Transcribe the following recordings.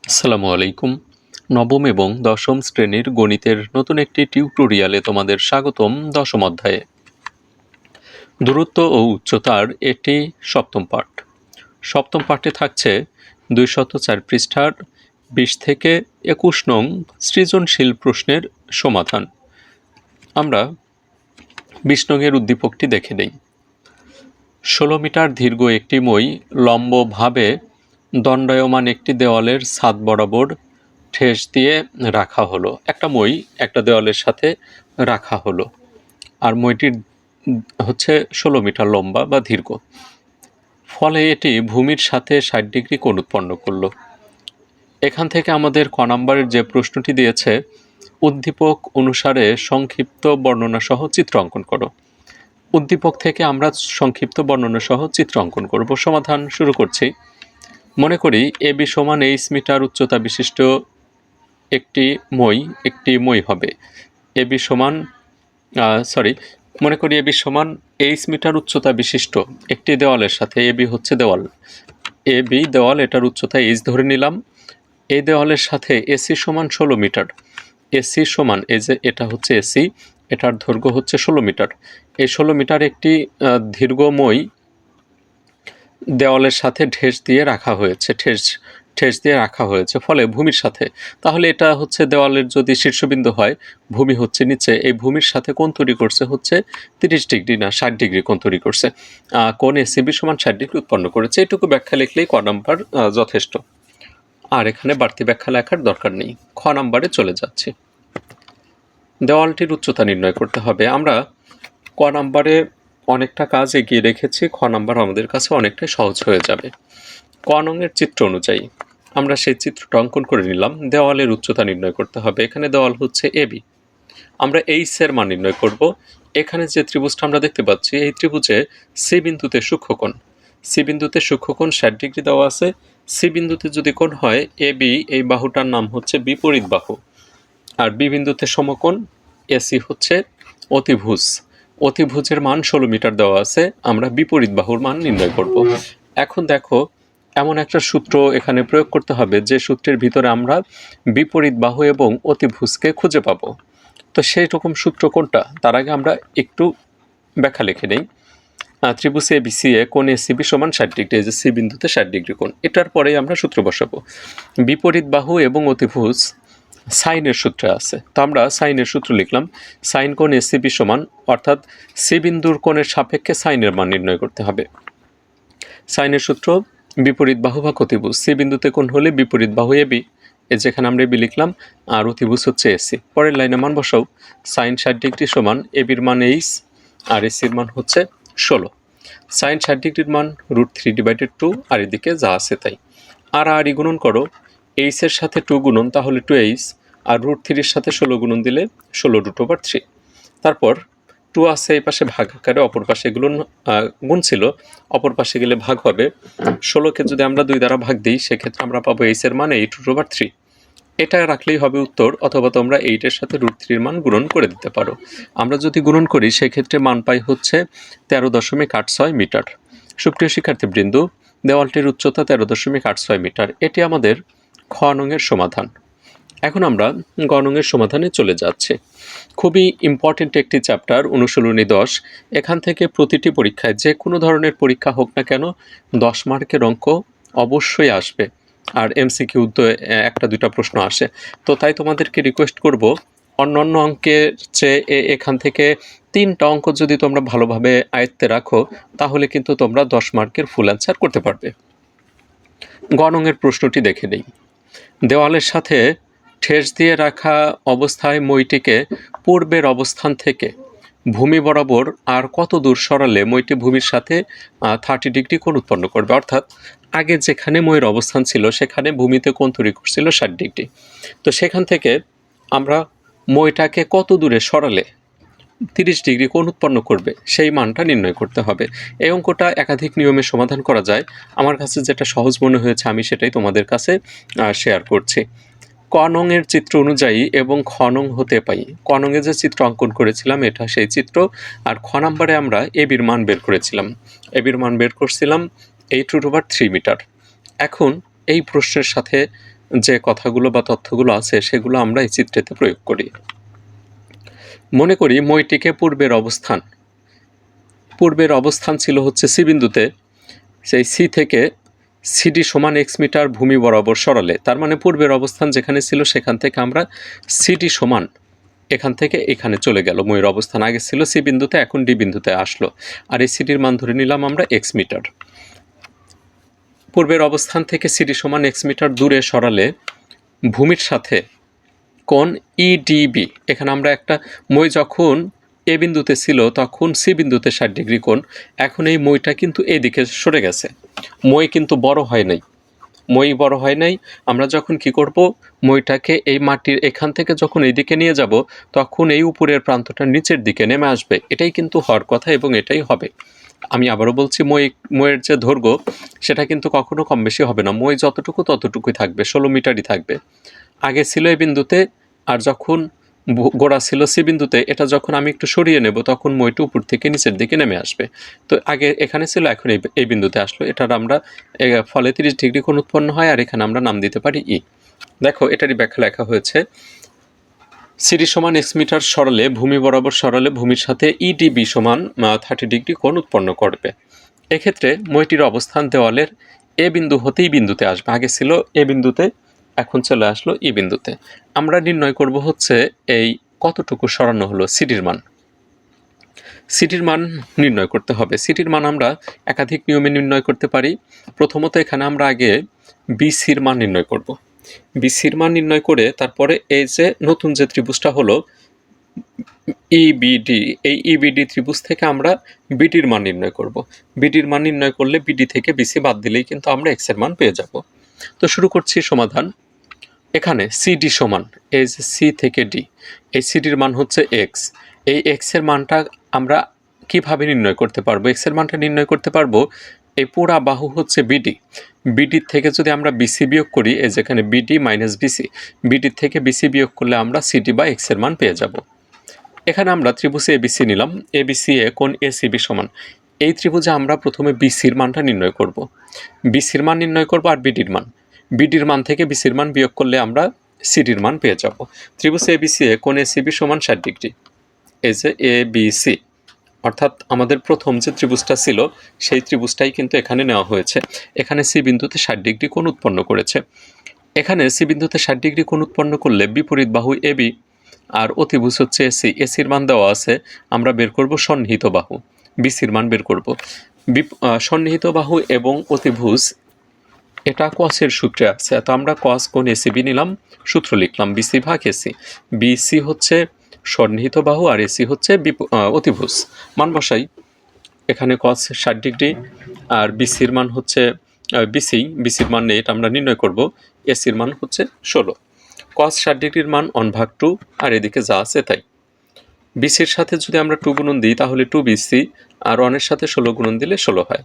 আসসালামু আলাইকুম। নবম এবং দশম শ্রেণির গণিতের নতুন একটি টিউটোরিয়ালে তোমাদের স্বাগতম দশম অধ্যায়ে। দূরত্ব ও উচ্চতার এটি সপ্তম পাঠ। সপ্তম পাঠে থাকছে দুইশত চার পৃষ্ঠার বিশ থেকে একুশ নং সৃজনশীল প্রশ্নের সমাধান। আমরা বিশ নংয়ের উদ্দীপকটি দেখে নেই। ষোলো মিটার দীর্ঘ একটি মই লম্বভাবে দণ্ডায়মান একটি দেওয়ালের ছাদ বরাবর ঠেস দিয়ে রাখা হলো। একটা মই একটা দেওয়ালের সাথে রাখা হলো। আর মইটির হচ্ছে ষোলো মিটার লম্বা বা দীর্ঘ। ফলে এটি ভূমির সাথে ষাট ডিগ্রি কোণ উৎপন্ন করল। এখান থেকে আমাদের ক নাম্বারের যে প্রশ্নটি দিয়েছে, উদ্দীপক অনুসারে সংক্ষিপ্ত বর্ণনা সহ চিত্র অঙ্কন করো। উদ্দীপক থেকে আমরা সংক্ষিপ্ত বর্ণনা সহ চিত্র অঙ্কন করব। সমাধান শুরু করছি। মনে করি এ বি সমান এইচ মিটার উচ্চতা বিশিষ্ট একটি মই একটি মই হবে। এ বি সমান সরি মনে করি এ বি সমান এইচ মিটার উচ্চতা বিশিষ্ট একটি দেওয়ালের সাথে এ বি হচ্ছে দেওয়াল। এ বি দেওয়াল, এটার উচ্চতা এইচ ধরে নিলাম। এই দেওয়ালের সাথে এসি সমান ষোলো মিটার। এসি সমান, এই যে এটা হচ্ছে এসি, এটার দৈর্ঘ্য হচ্ছে ষোলো মিটার। এই ষোলো মিটার একটি দীর্ঘময় দেওয়ালের সাথে ঠেস দিয়ে রাখা হয়েছে, ঠেস ঠেস দিয়ে রাখা হয়েছে, ফলে ভূমির সাথে। তাহলে এটা হচ্ছে দেওয়ালের যদি শীর্ষবিন্দু হয়, ভূমি হচ্ছে নিচে, এই ভূমির সাথে কোণ তৈরি করছে হচ্ছে তিরিশ ডিগ্রি না ষাট ডিগ্রি কোণ তৈরি করছে। কোণ এসিবি সমান ষাট ডিগ্রি উৎপন্ন করেছে, এটুকু ব্যাখ্যা লিখলেই ক নাম্বার যথেষ্ট। আর এখানে বাড়তি ব্যাখ্যা লেখার দরকার নেই, খ নাম্বারে চলে যাচ্ছি। দেওয়ালটির উচ্চতা নির্ণয় করতে হবে, আমরা ক নাম্বারে অনেকটা কাজ এগিয়ে রেখেছি, খ নাম্বার আমাদের কাছে অনেকটাই সহজ হয়ে যাবে। ক নংয়ের চিত্র অনুযায়ী, আমরা সেই চিত্রটা অঙ্কন করে নিলাম। দেওয়ালের উচ্চতা নির্ণয় করতে হবে। এখানে দেওয়াল হচ্ছে এবি আমরা এইচ এর মান নির্ণয় করব। এখানে যে ত্রিভুজটা আমরা দেখতে পাচ্ছি, এই ত্রিভুজে সি বিন্দুতে সূক্ষ্মকোণ। সি বিন্দুতে সূক্ষ্মকোণ ষাট ডিগ্রি দেওয়া আছে। সি বিন্দুতে যদি কোণ হয়, এ, বি, এই বাহুটার নাম হচ্ছে বিপরীত বাহু। আর বি বিন্দুতে সমকোণ এসি হচ্ছে অতিভুজ। অতিভুজের মান ষোলো মিটার দেওয়া আছে, আমরা বিপরীত বাহুর মান নির্ণয় করব। এখন দেখো, এমন একটা সূত্র এখানে প্রয়োগ করতে হবে, যে সূত্রের ভিতরে আমরা বিপরীত বাহু এবং অতিভুজকে খুঁজে পাবো। তো সেই রকম সূত্র কোনটা? তার আগে আমরা একটু ব্যাখ্যা লিখে নেই। ত্রিভুজ এ বি সি এ কোণ এ সিবি সমান ষাট ডিগ্রি যে সি বিন্দুতে ষাট ডিগ্রি কোণ, এটার পরেই আমরা সূত্র বসাবো। বিপরীত বাহু এবং অতিভুজ সাইনের সূত্রে আছে। তো আমরা সাইনের সূত্র লিখলাম, সাইন কোণ এসিবি সমান, অর্থাৎ সি বিন্দুর কোণের সাপেক্ষে সাইনের মান নির্ণয় করতে হবে। সাইনের সূত্র, বিপরীত বাহু বা অতিভুজ সি বিন্দুতে কোণ হলে বিপরীত বাহু এবি এ যেখানে আমরা এবি লিখলাম, আর অতিভুজ হচ্ছে এসি পরের লাইনে মান বসাও। সাইন ষাট ডিগ্রি সমান এবির মান এইচ আর এসির মান হচ্ছে ষোলো। সাইন ষাট ডিগ্রির মান রুট থ্রি ডিভাইডেড টু আর এদিকে যা আছে তাই। আর আর গুণন করো এইচের সাথে টু গুণন তাহলে টু এইচ আর রুট থ্রির সাথে ষোলো গুণন দিলে ষোলো রুট ওভার থ্রি তারপর টু আছে এই পাশে ভাগ আকারে, অপর পাশে এগুলো গুণ ছিল, অপর পাশে গেলে ভাগ হবে। ষোলোকে যদি আমরা দুই দ্বারা ভাগ দিই, সেক্ষেত্রে আমরা পাবো এইচের মান এইট রুট ওভার থ্রি এটা রাখলেই হবে উত্তর, অথবা তোমরা এইটের সাথে রুট থ্রির মান গুণন করে দিতে পারো। আমরা যদি গুণন করি, সেক্ষেত্রে মান পাই হচ্ছে তেরো দশমিক আট ছয় মিটার। সুপ্রিয় শিক্ষার্থীবৃন্দ, দেওয়ালটির উচ্চতা তেরো দশমিক আট ছয় মিটার। এটি আমাদের খ নংয়ের সমাধান। এখন আমরা গ নংয়ের সমাধানে চলে যাচ্ছি। খুবই ইম্পর্টেন্ট একটি চ্যাপ্টার অনুশীলনী দশ। এখান থেকে প্রতিটি পরীক্ষায় যে কোনো ধরনের পরীক্ষা হোক না কেন, দশ মার্কের অঙ্ক অবশ্যই আসবে। আর এমসিকিউ তো একটা দুইটা প্রশ্ন আসে। তো তাই তোমাদেরকে রিকোয়েস্ট করব অন্যান্য অঙ্কের চেয়ে এখান থেকে তিনটা অঙ্ক যদি তোমরা ভালোভাবে আয়ত্তে রাখো, তাহলে কিন্তু তোমরা দশ মার্কের ফুল অ্যান্সার করতে পারবে। গণঙের প্রশ্নটি দেখে নেই। দেওয়ালের সাথে ঠেস দিয়ে রাখা অবস্থায় মইটিকে পূর্বের অবস্থান থেকে। ভূমি বরাবর আর কত দূর সরালে মইটি ভূমির সাথে থার্টি ডিগ্রি কোণ উৎপন্ন করবে? অর্থাৎ আগে যেখানে মইয়ের অবস্থান ছিল, সেখানে ভূমিতে কোণ তৈরি করছিল ষাট ডিগ্রি তো সেখান থেকে আমরা মইটাকে কত দূরে সরালে? তিরিশ ডিগ্রি কোণ উৎপন্ন করবে, সেই মানটা নির্ণয় করতে হবে। এই অঙ্কটা একাধিক নিয়মে সমাধান করা যায়। আমার কাছে যেটা সহজ মনে হয়েছে, আমি সেটাই তোমাদের কাছে শেয়ার করছি। কনংয়ের চিত্র অনুযায়ী এবং খনং হতে পাই। কনংয়ে যে চিত্র অঙ্কন করেছিলাম, এটা সেই চিত্র। আর খ নাম্বারে আমরা এবির মান বের করেছিলাম। এবির মান বের করছিলাম eight root over three metre এখন এই প্রশ্নের সাথে যে কথাগুলো বা তথ্যগুলো আছে, সেগুলো আমরা এই চিত্রেতে প্রয়োগ করি। মনে করি মইটিকে পূর্বের অবস্থান। পূর্বের অবস্থান ছিল হচ্ছে সি বিন্দুতে, সেই সি থেকে সিডি সমান এক্স মিটার ভূমি বরাবর সরালে। তার মানে পূর্বের অবস্থান যেখানে ছিল সেখান থেকে আমরা সিডি সমান এখান থেকে এখানে চলে গেল। ময়ের অবস্থান আগে ছিল সি বিন্দুতে, এখন ডি বিন্দুতে আসলো। আর এই সিডির মান ধরে নিলাম আমরা এক্স মিটার। পূর্বের অবস্থান থেকে সিডি সমান এক্স মিটার দূরে সরালে ভূমির সাথে কোণ ইডিবি এখানে আমরা একটা মই যখন এ বিন্দুতে ছিল, তখন সি বিন্দুতে ষাট ডিগ্রি কোণ। এখন এই মইটা কিন্তু এদিকে সরে গেছে। মই কিন্তু বড় হয় নাই। মই বড় হয় নাই। আমরা যখন কি করব? মইটাকে এই মাটির এখান থেকে যখন এইদিকে নিয়ে যাব, তখন এই উপরের প্রান্তটা নিচের দিকে নেমে আসবে। এটাই কিন্তু হওয়ার কথা এবং এটাই হবে। আমি আবারও বলছি, মই, মইয়ের যে দৈর্ঘ্য, সেটা কিন্তু কখনো কম বেশি হবে না। মই যতটুকু ততটুকুই থাকবে, ষোলো মিটারই থাকবে। আগে ছিল এই বিন্দুতে, আর যখন গোড়া ছিল সি বিন্দুতে, এটা যখন আমি একটু সরিয়ে নেব, তখন মইটা উপর থেকে নিচের দিকে নেমে আসবে। তো আগে এখানে ছিল, এখন এই বিন্দুতে আসলো। এটার আমরা ফলে তিরিশ ডিগ্রি কোণ উৎপন্ন হয়, আর এখানে আমরা নাম দিতে পারি ই। দেখো, এটারই ব্যাখ্যা লেখা হয়েছে। সিডি সমান এক্স মিটার সরলে, ভূমি বরাবর সরলে, ভূমির সাথে ইডিবি সমান থার্টি ডিগ্রি কোণ উৎপন্ন করবে। এক্ষেত্রে মইটির অবস্থান দেওয়ালের এ বিন্দু হতেই বিন্দুতে আসবে। আগে ছিল এ বিন্দুতে এখন চলে আসলো ই বিন্দুতে। আমরা নির্ণয় করব হচ্ছে এই কতটুকু সরানো হলো সিডির মান। সিটির মান নির্ণয় করতে হবে। সিটির মান আমরা একাধিক নিয়মে নির্ণয় করতে পারি। প্রথমত এখানে আমরা আগে বিসির মান নির্ণয় করব। বিসির মান নির্ণয় করে তারপরে এই যে নতুন যে ত্রিভুজটা হলো ইবিডি এই ইবিডি ত্রিভুজ থেকে আমরা বিডির মান নির্ণয় করব। বিডির মান নির্ণয় করলে বিডি থেকে বিসি বাদ দিলেই কিন্তু আমরা এক্সের মান পেয়ে যাব। তো শুরু করছি সমাধান। এখানে সিডি সমান, এই সি থেকে ডি এই সিডির মান হচ্ছে এক্স এই এক্সের মানটা আমরা কীভাবে নির্ণয় করতে পারব? এক্সের মানটা নির্ণয় করতে পারব, এই পুরা বাহু হচ্ছে বিডি বিডির থেকে যদি আমরা বিসি বিয়োগ করি, এই যেখানে বিডি মাইনাস বিসি বিডির থেকে বিসি বিয়োগ করলে আমরা সিডি বা এক্সের মান পেয়ে যাব। এখানে আমরা ত্রিভুজে এবিসি নিলাম। এবিসি এ কোন এসিবি সমান। এই ত্রিভুজে আমরা প্রথমে বিসির মানটা নির্ণয় করব। বিসির মান নির্ণয় করব আর বিডির মান। বিডির মান থেকে বিসির মান বিয়োগ করলে আমরা সিডির মান পেয়ে যাব। ত্রিভুজ এবিসি এ কোন এসিবি সমান ষাট ডিগ্রি। এই যে এ বি সি, অর্থাৎ আমাদের প্রথম যে ত্রিভুজটা ছিল, সেই ত্রিভুজটাই কিন্তু এখানে নেওয়া হয়েছে। এখানে সি বিন্দুতে ষাট ডিগ্রি কোণ উৎপন্ন করেছে। এখানে সি বিন্দুতে ষাট ডিগ্রি কোণ উৎপন্ন করলে বিপরীত বাহু এবি আর অতিভুজ হচ্ছে এসি এসির মান দেওয়া আছে, আমরা বের করব সন্নিহিত বাহু। বিসির মান বের করব। সন্নিহিত বাহু এবং অতিভুজ, এটা কসের সূত্রে আছে। তো আমরা কস কোণ এসিবি নিলাম, সূত্র লিখলাম বিসি ভাগ এসি বিসি হচ্ছে সন্নিহিত বাহু আর এসি হচ্ছে অতিভুজ। মান বসাই, এখানে কস ষাট ডিগ্রি আর বিসির মান হচ্ছে বিসি বিসির মান নেই এটা আমরা নির্ণয় করব এসির মান হচ্ছে ষোলো। কস ষাট ডিগ্রির মান অন ভাগ টু, আর এদিকে যা আছে তাই। বিসির সাথে যদি আমরা টু গুণন দিই, তাহলে টু বিসি আর ওয়ানের সাথে ষোলো গুণন দিলে ষোলো হয়।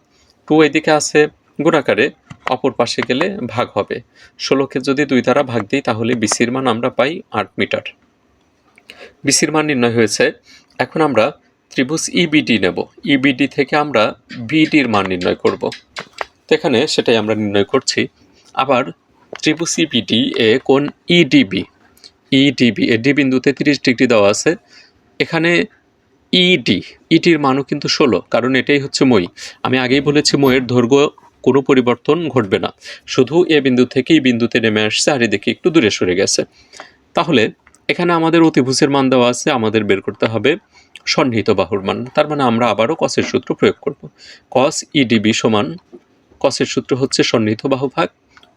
টু এদিকে আছে গুণাকারে, অপর পাশে গেলে ভাগ হবে। ষোলোকে যদি দুই দ্বারা ভাগ দিই, তাহলে বিসির মান আমরা পাই আট মিটার। বিসির মান নির্ণয় হয়েছে। এখন আমরা ত্রিভুজ ইবিডি নেব। ইবিডি থেকে আমরা বিডির মান নির্ণয় করব। তো এখানে সেটাই আমরা নির্ণয় করছি। আবার ত্রিভুজ ইবিডি এ কোন ইডিবি ইডিবি এ ডি বিন্দুতে তিরিশ ডিগ্রি দেওয়া আছে। এখানে ইডি ইটির মানও কিন্তু ষোলো, কারণ এটাই হচ্ছে মই। আমি আগেই বলেছি মইয়ের দৈর্ঘ্য কোনো পরিবর্তন ঘটবে না। শুধু এ বিন্দু থেকে এই বিন্দুতে নেমে আসছে আর এদিকে একটু দূরে সরে গেছে। তাহলে এখানে আমাদের অতিভুজের মান দেওয়া আছে, আমাদের বের করতে হবে সন্নিহিত বাহুর মান। তার মানে আমরা আবারও কসের সূত্র প্রয়োগ করব। কস ইডিবি সমান কসের সূত্র হচ্ছে সন্নিহিত বাহু ভাগ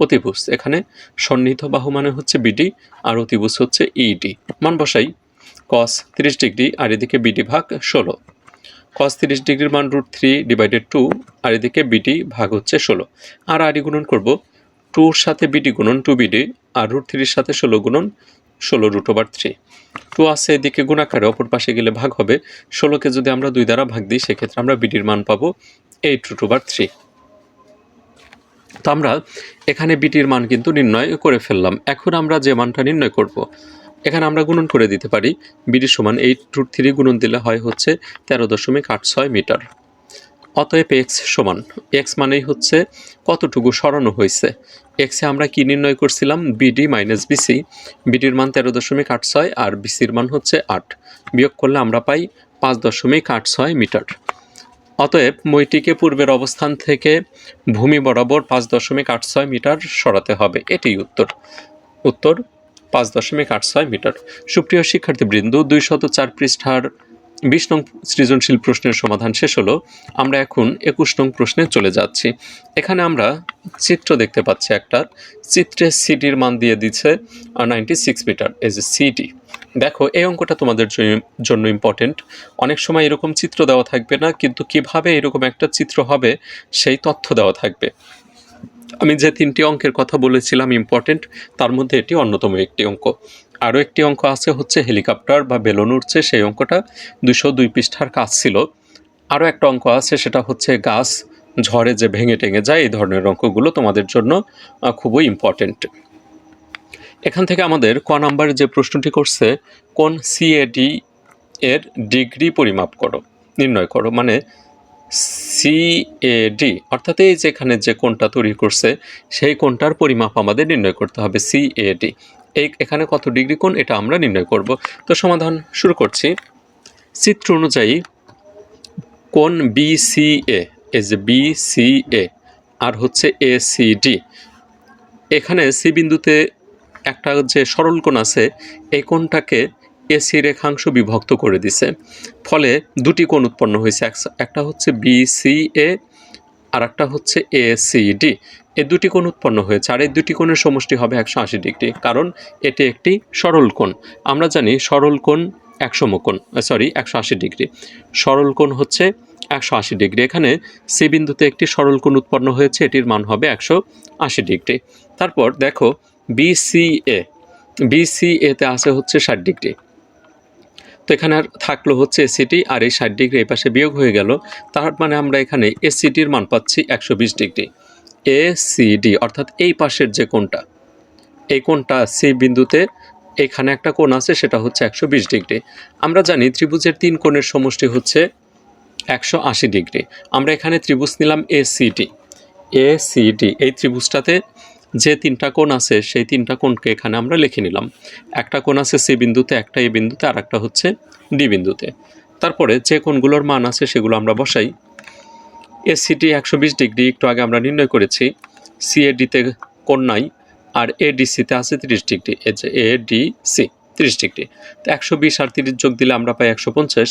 অতিভুজ। এখানে সন্নিহিত বাহু মানে হচ্ছে বিডি আর অতিভুজ হচ্ছে ইডি মান বসাই। কস তিরিশ ডিগ্রি আর এদিকে বিডি ভাগ ষোলো। কস তিরিশ ডিগ্রির মান রুট থ্রি ডিভাইডেড টু আর এদিকে বিডি ভাগ হচ্ছে ষোলো। আর আরই গুণন করব টুর সাথে বিডি গুণন টু বিডি আর রুট থ্রির সাথে ষোলো গুণন ষোলো রুট ওভার থ্রি টু আছে এদিকে গুণাকারে, অপর পাশে গেলে ভাগ হবে। ষোলোকে যদি আমরা দুই দ্বারা ভাগ দিই, সেক্ষেত্রে আমরা বিডির মান পাবো এইট রুট ওভার থ্রি তো আমরা এখানে বিটির মান কিন্তু নির্ণয় করে ফেললাম। এখন আমরা যে মানটা নির্ণয় করব এখানে আমরা গুণন করে দিতে পারি। বিডির সমান এইট রুট থ্রি গুণন দিলে হয় হচ্ছে তেরো দশমিক আট ছয় মিটার। অতএব এক্স সমান এক্স মানেই হচ্ছে কতটুকু সরানো হয়েছে। এক্সে আমরা কি নির্ণয় করছিলাম? বিডি মাইনাস বিসি বিডির মান তেরো দশমিক আট ছয় আর বিসির মান হচ্ছে আট। বিয়োগ করলে আমরা পাই পাঁচ দশমিক আট ছয় মিটার। অতএব মইটিকে পূর্বের অবস্থান থেকে ভূমি বরাবর পাঁচ দশমিক আট ছয় মিটার সরাতে হবে। এটাই উত্তর। উত্তর পাঁচ দশমিক আট ছয় মিটার। সুপ্রিয় শিক্ষার্থীবৃন্দ, দুই শত চার পৃষ্ঠার বিশ নং সৃজনশীল প্রশ্নের সমাধান শেষ হলো। আমরা এখন একুশ নং প্রশ্নে চলে যাচ্ছি। এখানে আমরা চিত্র দেখতে পাচ্ছি একটা। চিত্রে সিটির মান দিয়ে দিচ্ছে ninety six metre as A CT দেখো, এই অঙ্কটা তোমাদের জন্য ইম্পর্টেন্ট অনেক সময় এরকম চিত্র দেওয়া থাকবে না, কিন্তু কীভাবে এরকম একটা চিত্র হবে, সেই তথ্য দেওয়া থাকবে। আমি যে তিনটি অঙ্কের কথা বলেছিলাম ইম্পর্টেন্ট তার মধ্যে এটি অন্যতম একটি অঙ্ক। আরও একটি অঙ্ক আছে, হচ্ছে হেলিকপ্টার বা বেলুন উঠছে সেই অঙ্কটা দুশো দুই পৃষ্ঠার কাজ ছিল। আরও একটা অঙ্ক আছে, সেটা হচ্ছে গাছ ঝড়ে যে ভেঙে টেঙে যায়, এই ধরনের অঙ্কগুলো তোমাদের জন্য খুবই ইম্পর্টেন্ট এখান থেকে আমাদের ক নাম্বারে যে প্রশ্নটি করছে, কোন সিএডি এর ডিগ্রি পরিমাপ করো, নির্ণয় করো। মানে সিএডি অর্থাৎ এই যেখানে যে কোণটা তৈরি করছে, সেই কোণটার পরিমাপ আমাদের নির্ণয় করতে হবে সিএডি এই এখানে কত ডিগ্রি কোণ, এটা আমরা নির্ণয় করব। তো সমাধান শুরু করছি। চিত্র অনুযায়ী কোণ বিসিএ এজ বিসিএ আর হচ্ছে এসিডি এখানে সি বিন্দুতে একটা যে সরল কোণ আছে, এই কোণটাকে এসি রেখাংশ বিভক্ত করে দিছে। ফলে দুটি কোণ উৎপন্ন হয়েছে, এক- একটা হচ্ছে বিসিএ আর একটা হচ্ছে এসিডি এই দুটি কোণ উৎপন্ন হয়েছে, আর এই দুটি কোণের সমষ্টি হবে একশো আশি ডিগ্রি, কারণ এটি একটি সরল কোণ। আমরা জানি সরল কোণ একশো কোণ সরি একশো আশি ডিগ্রি। সরল কোণ হচ্ছে একশো আশি ডিগ্রি। এখানে সি বিন্দুতে একটি সরল কোণ উৎপন্ন হয়েছে, এটির মান হবে একশো আশি ডিগ্রি। তারপর দেখো বিসিএ বিসিএতে আছে হচ্ছে ষাট ডিগ্রি। তো এখানে আর থাকল হচ্ছে এসিটি আর এই ষাট ডিগ্রি এই পাশে বিয়োগ হয়ে গেল। তার মানে আমরা এখানে এসিটির মান পাচ্ছি একশো বিশ ডিগ্রি। এসিডি অর্থাৎ এই পাশের যে কোণটা, এই কোণটা সি বিন্দুতে এখানে একটা কোণ আছে, সেটা হচ্ছে একশো বিশ ডিগ্রি। আমরা জানি ত্রিভুজের তিন কোণের সমষ্টি হচ্ছে একশো আশি ডিগ্রি। আমরা এখানে ত্রিভুজ নিলাম এসিডি এসিডি এই ত্রিভুজটাতে যে তিনটা কোণ আছে, সেই তিনটা কোণকে এখানে আমরা লিখে নিলাম। একটা কোণ আছে সি বিন্দুতে, একটা এ বিন্দুতে, আর একটা হচ্ছে ডি বিন্দুতে। তারপরে যে কোণগুলোর মান আছে সেগুলো আমরা বসাই। এসিটি একশো বিশ ডিগ্রি, একটু আগে আমরা নির্ণয় করেছি। সি সিএডিতে কোণ নাই, আর এডিসিতে আছে তিরিশ ডিগ্রি। যে এ ডি সি, তিরিশ ডিগ্রি। তো একশো বিশ আর তিরিশ যোগ দিলে আমরা পাই একশো পঞ্চাশ।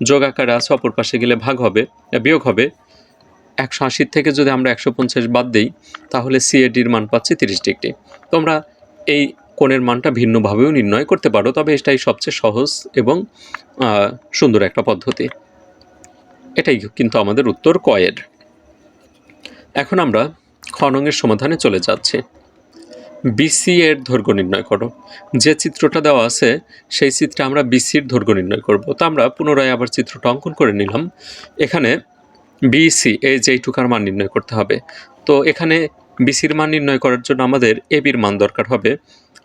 যোগ আকারে আছে, অপর পাশে গেলে ভাগ হবে, বিয়োগ হবে। একশো আশির থেকে যদি আমরা একশো পঞ্চাশ বাদ দিই, তাহলে সিএডির মান পাচ্ছি তিরিশ ডিগ্রি। তোমরা এই কোণের মানটা ভিন্নভাবেও নির্ণয় করতে পারো, তবে এটাই সবচেয়ে সহজ এবং সুন্দর একটা পদ্ধতি। এটাই কিন্তু আমাদের উত্তর কয়ের। এখন আমরা খননের সমাধানে চলে যাচ্ছি। বিসি এর দৈর্ঘ্য নির্ণয় করো। যে চিত্রটা দেওয়া আছে, সেই চিত্রে আমরা বিসির দৈর্ঘ্য নির্ণয় করব। তো আমরা পুনরায় আবার চিত্রটা অঙ্কন করে নিলাম। এখানে বিসি এই যেইটুকার মান নির্ণয় করতে হবে। তো এখানে বিসির মান নির্ণয় করার জন্য আমাদের এবির মান দরকার হবে।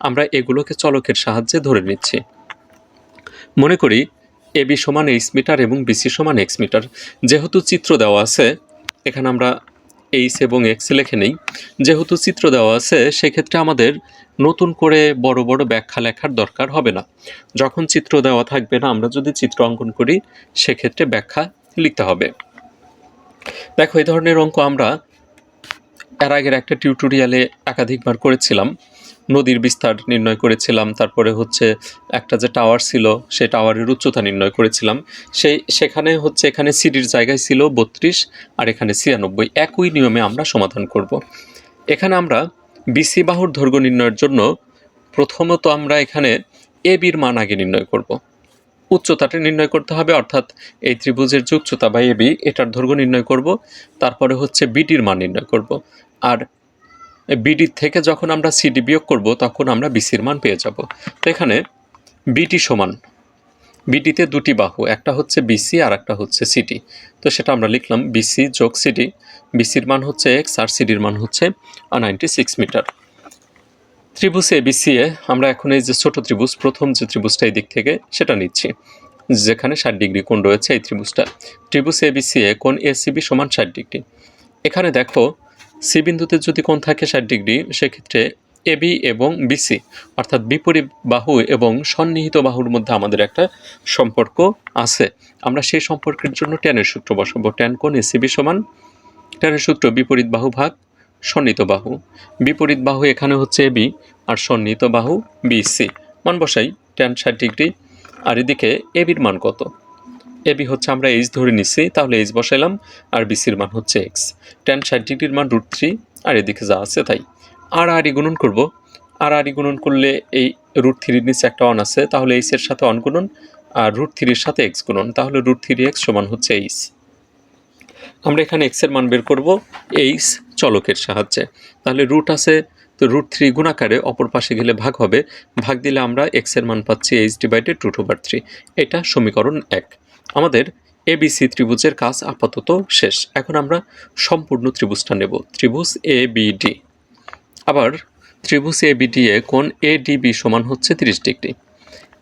আমরা এগুলোকে চলকের সাহায্যে ধরে নিচ্ছি। মনে করি এবি সমান এইচ মিটার এবং বিসি সমান এক্স মিটার যেহেতু চিত্র দেওয়া আছে, এখানে আমরা এইচ এবং এক্স লেখে নেই। যেহেতু চিত্র দেওয়া আছে, সেক্ষেত্রে আমাদের নতুন করে বড় বড় ব্যাখ্যা লেখার দরকার হবে না। যখন চিত্র দেওয়া থাকবে না, আমরা যদি চিত্র অঙ্কন করি, সেক্ষেত্রে ব্যাখ্যা লিখতে হবে। দেখো, এই ধরনের অঙ্ক আমরা এর আগের একটা টিউটোরিয়ালে একাধিকবার করেছিলাম নদীর বিস্তার নির্ণয় করেছিলাম, তারপরে হচ্ছে একটা যে টাওয়ার ছিল, সেই টাওয়ারের উচ্চতা নির্ণয় করেছিলাম সেই, সেখানে হচ্ছে এখানে সিডির জায়গায় ছিল বত্রিশ, আর এখানে ছিয়ানব্বই একই নিয়মে আমরা সমাধান করব। এখানে আমরা বিসি বাহুর দৈর্ঘ্য নির্ণয়ের জন্য প্রথমত আমরা এখানে এ বির মান আগে নির্ণয় করব। উচ্চতাটা নির্ণয় করতে হবে, অর্থাৎ এই ত্রিভুজের যে উচ্চতা বা এবি এটার দৈর্ঘ্য নির্ণয় করব, তারপরে হচ্ছে বিডির মান নির্ণয় করব। আর বিডি থেকে যখন আমরা সিডি বিয়োগ করব, তখন আমরা বিসির মান পেয়ে যাব। তো এখানে বিটি সমান বিডিতে দুটি বাহু, একটা হচ্ছে বিসি আর একটা হচ্ছে সিটি তো সেটা আমরা লিখলাম বিসি যোগ সিডি বিসির মান হচ্ছে এক্স আর সিডির মান হচ্ছে নাইনটি সিক্স মিটার। ত্রিভুজ এ বিসি এ আমরা এখন এই যে ছোট ত্রিভুজ, প্রথম যে ত্রিভুজটা এই দিক থেকে, সেটা নিচ্ছি। যেখানে ষাট ডিগ্রি কোণ রয়েছে এই ত্রিভুজটা। ত্রিভুজ এ বিসি এ কোণ এ সিবি সমান ষাট ডিগ্রি। এখানে দেখো সি বিন্দুতে যদি কোণ থাকে ষাট ডিগ্রি, সেক্ষেত্রে এবি এবং বিসি অর্থাৎ বিপরীত বাহু এবং সন্নিহিত বাহুর মধ্যে আমাদের একটা সম্পর্ক আছে। আমরা সেই সম্পর্কের জন্য ট্যানের সূত্র বসাবো। ট্যান কোণ এসিবি সমান, ট্যানের সূত্র বিপরীত বাহু ভাগ সন্নিহিত বাহু। বিপরীত বাহু এখানে হচ্ছে এবি আর সন্নিহিত বাহু বিসি মান বসাই ট্যান ষাট ডিগ্রি, আর এদিকে এবির মান কত? এবি হচ্ছে আমরা এইচ ধরে নিচ্ছি তাহলে এইচ বসাইলাম, আর বিসির মান হচ্ছে এক্স ট্যান ষাট ডিগ্রির মান রুট থ্রি আর এদিকে যা আছে তাই। আর আর ই গুণন করব। আর আর ই গুণন করলে এই রুট থ্রির নিচে একটা অন আছে, তাহলে এইচের সাথে অন গুণন, আর রুট থ্রির সাথে এক্স গুণন, তাহলে রুট থ্রি এক্স সমান হচ্ছে এইচ আমরা এখানে এক্সের মান বের করব এইচ চলকের সাহায্যে। তাহলে রুট আছে, তো রুট থ্রি গুণাকারে অপর পাশে গেলে ভাগ হবে। ভাগ দিলে আমরা এক্সের মান পাচ্ছি H divided root over three এটা সমীকরণ এক। আমাদের এবিসি ত্রিভুজের কাজ আপাতত শেষ। এখন আমরা সম্পূর্ণ ত্রিভুজটা নেব। ত্রিভুজ এ বিডি আবার ত্রিভুজ এ বিডি এ কোণ এ ডিবি সমান হচ্ছে তিরিশ ডিগ্রি।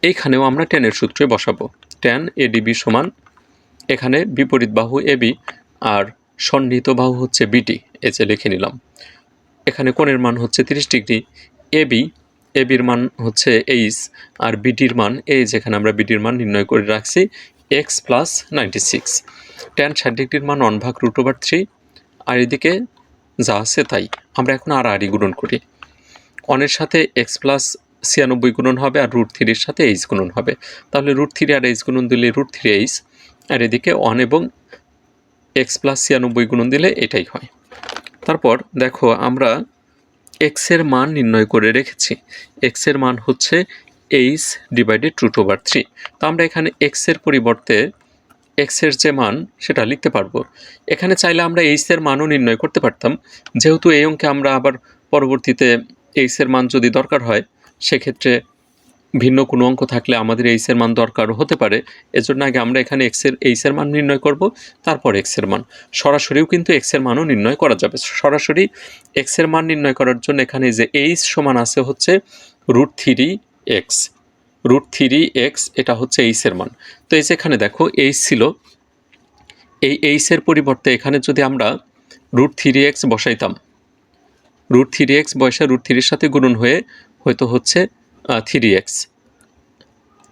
এইখানেও আমরা টেনের সূত্রে বসাবো। ট্যান এডিবি সমান এখানে বিপরীত বাহু এবি আর সন্নিহিত বাহু হচ্ছে বিটি এ যে লিখে নিলাম। এখানে কোণের মান হচ্ছে তিরিশ ডিগ্রি এবি এবির মান হচ্ছে এইচ, আর বিডির মান এই যেখানে আমরা বিডির মান নির্ণয় করে রাখছি, X plus ninety six. Tan ষাট ডিগ্রির মান ওয়ান ভাগ রুট ওভার থ্রি, আর এদিকে যা আছে তাই। আমরা এখন আর আরই গুণন করি। অনের সাথে এক্স প্লাস ছিয়ানব্বই গুণন হবে, আর রুট থ্রির সাথে এইচ গুণন হবে। তাহলে রুট থ্রি আর এইচ গুণন দিলে রুট থ্রি এইচ, আর এদিকে ওয়ান এবং এক্স প্লাস ছিয়ানব্বই গুণন দিলে এটাই হয়। তারপর দেখো আমরা এক্সের মান নির্ণয় করে রেখেছি। এক্সের মান হচ্ছে h divided root over three তো আমরা এখানে এক্সের পরিবর্তে এক্সের যে মান, সেটা লিখতে পারব। এখানে চাইলে আমরা এইচের মানও নির্ণয় করতে পারতাম। যেহেতু এই অঙ্কে আমরা আবার পরবর্তীতে এইচের মান যদি দরকার হয়, সেক্ষেত্রে ভিন্ন কোনো অঙ্ক থাকলে আমাদের এইচের মান দরকার হতে পারে। এজন্য আগে আমরা এখানে এক্সের এইচের মান নির্ণয় করব, তারপর এক্সের মান। সরাসরিও কিন্তু এক্সের মানও নির্ণয় করা যাবে। সরাসরি এক্সের মান নির্ণয় করার জন্য এখানে যে এইচ সমান আছে হচ্ছে root three x root three x এটা হচ্ছে এইচের মান। তো এই যে এখানে দেখো এইচ ছিল। এই এইচের পরিবর্তে এখানে যদি আমরা রুট থ্রি এক্স বসাইতাম রুট থ্রি এক্স বয়সা রুট থ্রির সাথে গুণন হয়ে, হয়তো হচ্ছে থ্রি এক্স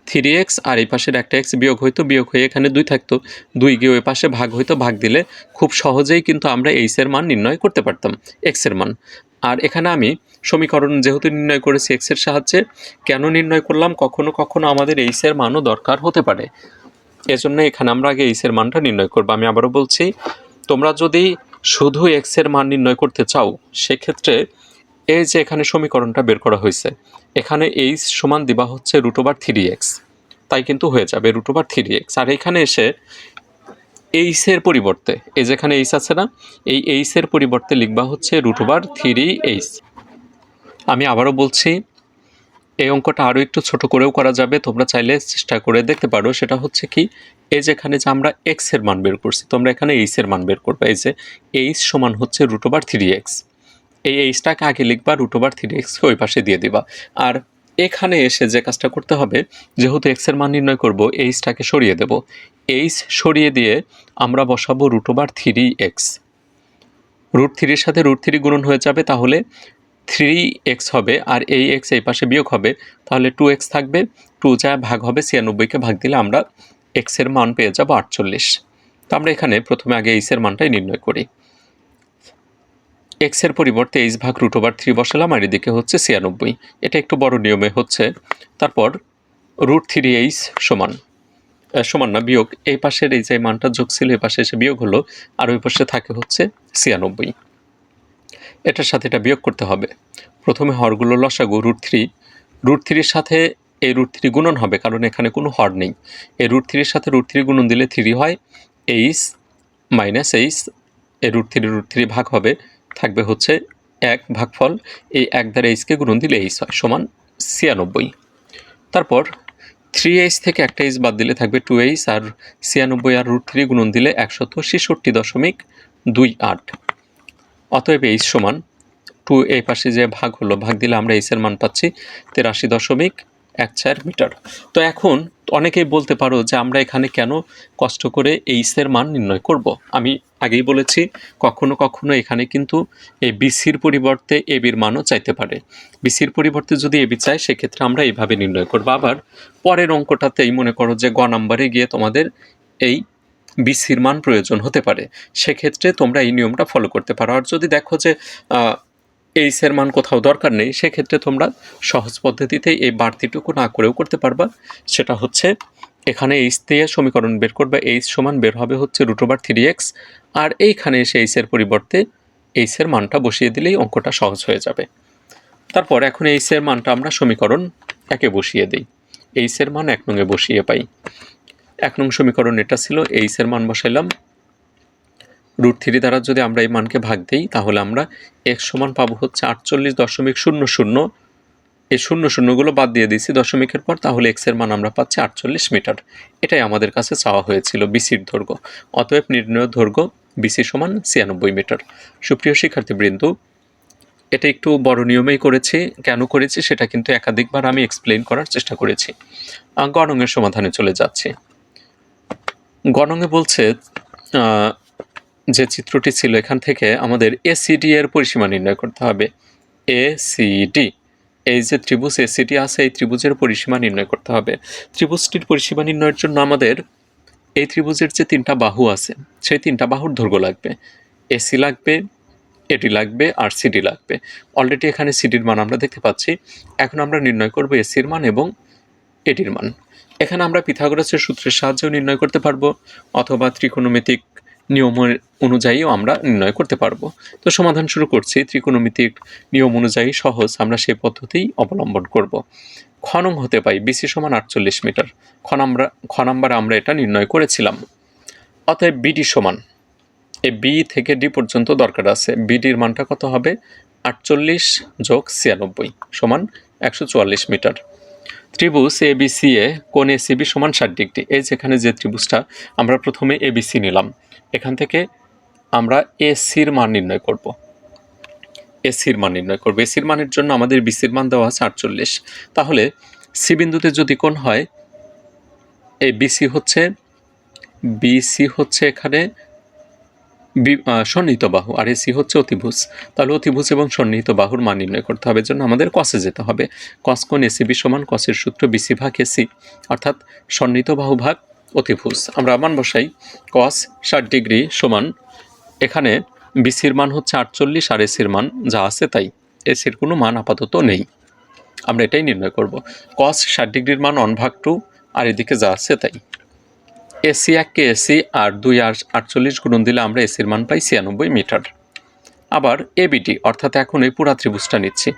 থ্রি এক্স আর এই পাশের একটা এক্স বিয়োগ হইতো, বিয়োগ হয়ে এখানে দুই থাকতো। দুই গিয়ে ওই পাশে ভাগ হইতো, ভাগ দিলে খুব সহজেই কিন্তু আমরা এইচের মান নির্ণয় করতে পারতাম এক্সের মান। আর এখানে আমি সমীকরণ যেহেতু নির্ণয় করেছি এক্সের সাহায্যে, কেন নির্ণয় করলাম? কখনো কখনো আমাদের এইচের মানও দরকার হতে পারে। এজন্য এখানে আমরা আগে এইচের মানটা নির্ণয় করব। আমি আবারও বলছি, তোমরা যদি শুধু এক্সের মান নির্ণয় করতে চাও, সেক্ষেত্রে এই যে এখানে সমীকরণটা বের করা হয়েছে, এখানে এইচ সমান দিবা হচ্ছে রুট ওভার থ্রি এক্স তাই কিন্তু হয়ে যাবে রুট ওভার থ্রি এক্স আর এখানে এসে এইচের পরিবর্তে, এই যেখানে এইচ আছে না, এই এইচের পরিবর্তে লিখবা হচ্ছে রুট ওভার থ্রি এইচ আমি আবারও বলছি, এই অঙ্কটা আরও একটু ছোট করেও করা যাবে, তোমরা চাইলে চেষ্টা করে দেখতে পারো। সেটা হচ্ছে কি, এই যেখানে যে আমরা এক্সের মান বের করছি, তোমরা এখানে এইচ এর মান বের করবে, এই যে এইচ সমান হচ্ছে রুট ওভার থ্রি এক্স এই এইচটাকে আগে লিখবা রুট ওভার থ্রি এক্সকে ওই পাশে দিয়ে দিবা। আর এখানে এসে যে কাজটা করতে হবে, যেহেতু এক্সের মান নির্ণয় করব এইচটাকে সরিয়ে দেব। এইচ সরিয়ে দিয়ে আমরা বসাবো root over three x root থ্রির সাথে রুট থ্রি গুণন হয়ে যাবে, তাহলে থ্রি এক্স হবে, আর এই এক্স এই পাশে বিয়োগ হবে, তাহলে টু এক্স থাকবে। টু যা ভাগ হবে ছিয়ানব্বইকে ভাগ দিলে আমরা এক্সের মান পেয়ে যাব আটচল্লিশ। তো আমরা এখানে প্রথমে আগে এইচের মানটাই নির্ণয় করি। এক্সের পরিবর্তে এইচ ভাগ রুট ওভার থ্রি বসালাম আর এদিকে হচ্ছে ছিয়ানব্বই। এটা একটু বড় নিয়মে হচ্ছে। তারপর রুট থ্রি এইচ সমান। সমান না, বিয়োগ। এই পাশের এই যে মানটা যোগ ছিল, এই পাশে এসে বিয়োগ হলো, আর ওই পাশে থাকে হচ্ছে ছিয়ানব্বই। এটার সাথে এটা বিয়োগ করতে হবে। প্রথমে হরগুলো লসাগু রুট থ্রি রুট থ্রির সাথে এই রুট থ্রি গুণন হবে, কারণ এখানে কোনো হর নেই। এই রুট থ্রির সাথে রুট থ্রি গুণন দিলে থ্রি হয় এইচ মাইনাস এইচ এই রুট থ্রি রুট থ্রি ভাগ হবে থাকবে হচ্ছে এক ভাগফল এই এক দ্বারা এইচকে গুণন দিলে এইচ হয় সমান ছিয়ানব্বই। তারপর থ্রি এইচ থেকে একটা এইচ বাদ দিলে থাকবে টু এইচ আর ছিয়ানব্বই আর রুট থ্রি গুণন দিলে একশত ছেষট্টি দশমিক দুই আট। অতএব এইচ সমান টু এই পাশে যে ভাগ হলো, ভাগ দিলে আমরা এইচের মান পাচ্ছি তেরাশি দশমিক এক চার মিটার। তো এখন অনেকেই বলতে পারো যে আমরা এখানে কেন কষ্ট করে এইসের মান নির্ণয় করব। আমি আগেই বলেছি, কখনো কখনো এখানে কিন্তু এই বিসির পরিবর্তে এবির মানও চাইতে পারে। বিসির পরিবর্তে যদি এবি চাই সেক্ষেত্রে আমরা এইভাবে নির্ণয় করব। আবার পরের অঙ্কটাতেই মনে করো যে গ নাম্বারে গিয়ে তোমাদের এই বিসির মান প্রয়োজন হতে পারে। সেক্ষেত্রে তোমরা এই নিয়মটা ফলো করতে পারো। আর যদি দেখো যে এইসের মান কোথাও দরকার নেই, সেক্ষেত্রে তোমরা সহজ পদ্ধতিতে এই বাড়তিটুকু না করেও করতে পারবা। সেটা হচ্ছে, এখানে এইচ দিয়ে সমীকরণ বের করবে এইচ সমান বের হবে হচ্ছে রুট ওভার থ্রি এক্স আর এইখানে এসে এইচের পরিবর্তে এইচের মানটা বসিয়ে দিলেই অঙ্কটা সহজ হয়ে যাবে। তারপর এখন এইচের মানটা আমরা সমীকরণ একে বসিয়ে দিই। এইচের মান এক নঙে বসিয়ে পাই। এক নং সমীকরণ এটা ছিল এইচের মান বসাইলাম রুট থ্রি দ্বারা যদি আমরা এই মানকে ভাগ দিই, তাহলে আমরা এক্স সমান পাবো হচ্ছে আটচল্লিশ দশমিক শূন্য শূন্য। এই শূন্য শূন্যগুলো বাদ দিয়ে দিয়েছি দশমিকের পর, তাহলে এক্সের মান আমরা পাচ্ছি আটচল্লিশ মিটার। এটাই আমাদের কাছে চাওয়া হয়েছিল বিসির দৈর্ঘ্য। অতএব নির্ণয় দৈর্ঘ্য বিসি সমান ছিয়ানব্বই মিটার। সুপ্রিয় শিক্ষার্থীবৃন্দ, এটা একটু বড় নিয়মেই করেছি। কেন করেছি সেটা কিন্তু একাধিকবার আমি এক্সপ্লেন করার চেষ্টা করেছি। গণঙের সমাধানে চলে যাচ্ছে। গণঙে বলছে যে চিত্রটি ছিল, এখান থেকে আমাদের এসিডি এর পরিসীমা নির্ণয় করতে হবে। এসিডি এই যে ত্রিভুজ এসিডি আছে, এই ত্রিভুজের পরিসীমা নির্ণয় করতে হবে। ত্রিভুজটির পরিসীমা নির্ণয়ের জন্য আমাদের এই ত্রিভুজের যে তিনটা বাহু আছে, সেই তিনটা বাহুর দৈর্ঘ্য লাগবে। এসি লাগবে এটি লাগবে, আর সিডি লাগবে। অলরেডি এখানে সিডির মান আমরা দেখতে পাচ্ছি। এখন আমরা নির্ণয় করব এসির মান এবং এটির মান। এখানে আমরা পিথাগোরাসের সূত্রের সাহায্যেও নির্ণয় করতে পারব, অথবা ত্রিকোণমিতিক নিয়মের অনুযায়ীও আমরা নির্ণয় করতে পারব। তো সমাধান শুরু করছি, ত্রিকোণমিতিক নিয়ম অনুযায়ী সহজ আমরা সেই পদ্ধতিই অবলম্বন করব। খনং হতে পাই বিসি সমান আটচল্লিশ মিটার। খ নাম্বার, খ আমরা এটা নির্ণয় করেছিলাম। অতএব বিডি সমান। এই বি থেকে ডি পর্যন্ত দরকার আছে। বিডির মানটা কত হবে? আটচল্লিশ যোগ ছিয়ানব্বই সমান একশো চুয়াল্লিশ মিটার। ত্রিভুজ এ বি সি এ কোন এ এসিবি সমান ষাট ডিগ্রি। এই যেখানে যে ত্রিভুজটা, আমরা প্রথমে এবিসি নিলাম। এখান থেকে আমরা এসির মান নির্ণয় করব। এসির মান নির্ণয় করব। এসির মানের জন্য আমাদের বিসির মান দেওয়া আছে আটচল্লিশ। তাহলে সি বিন্দুতে যদি কোন হয়, এই বিসি হচ্ছে বিসি হচ্ছে এখানে বি- সন্নিহিত বাহু, আর এসি হচ্ছে অতিভুজ। তাহলে অতিভুজ এবং সন্নিহিত বাহুর মান নির্ণয় করতে হবে জন্য আমাদের কসে যেতে হবে। কস কোন এসি বি সমান কসের সূত্র বিসি ভাগ এসি, অর্থাৎ সন্নিহিত বাহু ভাগ অতিভুজ। আমরা মান বসাই কস ষাট ডিগ্রি সমান, এখানে বিসির মান হচ্ছে আটচল্লিশ, আর এসির মান যা আছে তাই। এসির কোনো মান আপাতত নেই। আমরা এটাই নির্ণয় করব। কস ষাট ডিগ্রির মান অন ভাগ টু আর এদিকে যা আছে তাই। এসি এককে এসি আর দুই আর আটচল্লিশ গুণন দিলে আমরা এসির মান পাই ছিয়ানব্বই মিটার। আবার এবিডি অর্থাৎ এখন এই পুরা ত্রিভুজটা নিচ্ছি।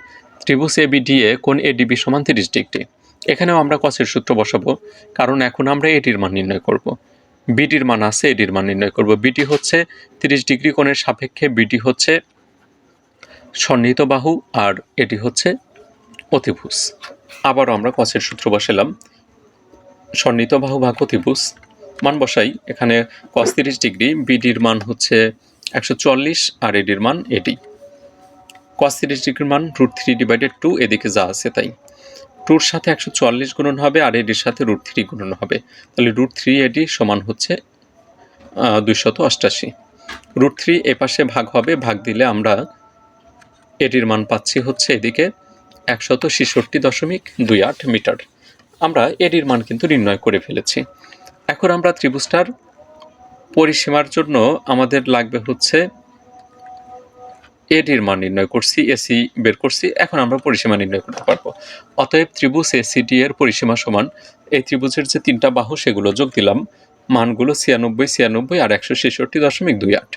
ত্রিভুজ এবিডি এ কোন এডিবি সমান তিরিশ ডিগ্রি? এখানেও আমরা কসের সূত্র বসাবো, কারণ এখন আমরা এডির মান নির্ণয় করব। বিডির মান আছে এডির মান নির্ণয় করব। বিডি হচ্ছে তিরিশ ডিগ্রি কোণের সাপেক্ষে বিডি হচ্ছে সন্নিহিত বাহু আর এটি হচ্ছে অতিভুজ। আবারও আমরা কসের সূত্র বসালাম, সন্নিহিত বাহু ভাগ অতিভুজ। মান বসাই, এখানে কস তিরিশ ডিগ্রি বিডির মান হচ্ছে একশো চুয়াল্লিশ আর এডির মান এডি কস তিরিশ ডিগ্রির মান রুট থ্রি ডিভাইডেড টু এদিকে যা আছে তাই। টুর সাথে একশো চুয়াল্লিশ গুণন হবে, আর এডির সাথে রুট থ্রি গুণন হবে। তাহলে রুট থ্রি এডি সমান হচ্ছে দুইশত অষ্টাশি। রুট থ্রি এ পাশে ভাগ হবে, ভাগ দিলে আমরা এটির মান পাচ্ছি হচ্ছে এদিকে একশত ছেষট্টি দশমিক দুই আট মিটার। আমরা এডির মান কিন্তু নির্ণয় করে ফেলেছি। এখন আমরা ত্রিভুজটার পরিসীমার জন্য আমাদের লাগবে হচ্ছে এডির মান নির্ণয় করছি, এসি বের করছি, এখন আমরা পরিসীমা নির্ণয় করতে পারব। অতএব ত্রিভুজ এসিডি এর পরিসীমা সমান, এই ত্রিভুজের যে তিনটা বাহু সেগুলো যোগ দিলাম, মানগুলো ছিয়ানব্বই ছিয়ানব্বই আর একশো ছেষট্টি দশমিক দুই আট।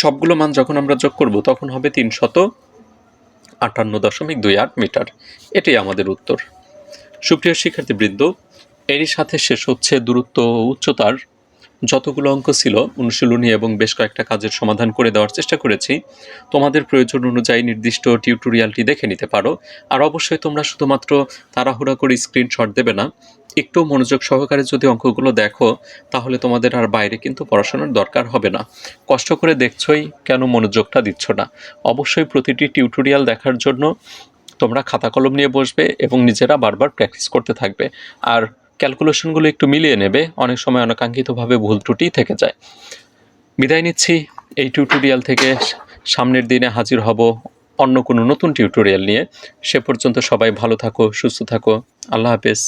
সবগুলো মান যখন আমরা যোগ করব, তখন হবে তিনশত আটান্ন দশমিক দুই আট মিটার। এটাই আমাদের উত্তর। সুপ্রিয় শিক্ষার্থীবৃন্দ এরই সাথে শেষ হচ্ছে দূরত্ব ও উচ্চতার যতগুলো অঙ্ক ছিল, অনুশীলনী এবং বেশ কয়েকটা কাজের সমাধান করে দেওয়ার চেষ্টা করেছি। তোমাদের প্রয়োজন অনুযায়ী নির্দিষ্ট টিউটোরিয়ালটি দেখে নিতে পারো। আর অবশ্যই তোমরা শুধুমাত্র তাড়াহুড়া করে স্ক্রিনশট দেবে না। একটু মনোযোগ সহকারে যদি অঙ্কগুলো দেখো, তাহলে তোমাদের আর বাইরে কিন্তু পড়াশোনার দরকার হবে না। কষ্ট করে দেখছই কেন মনোযোগটা দিচ্ছ না। অবশ্যই প্রতিটি টিউটোরিয়াল দেখার জন্য তোমরা খাতা কলম নিয়ে বসবে এবং নিজেরা বারবার প্র্যাকটিস করতে থাকবে। আর ক্যালকুলেশনগুলো একটু মিলিয়ে নেবে, অনেক সময় অনাকাঙ্ক্ষিতভাবে ভুল ত্রুটি থেকে যায়। বিদায় নিচ্ছি, এই টিউটোরিয়াল থেকে সামনের দিনে হাজির হব অন্য কোনো নতুন টিউটোরিয়াল নিয়ে। সে পর্যন্ত সবাই ভালো থাকো, সুস্থ থাকো, আল্লাহ হাফেজ।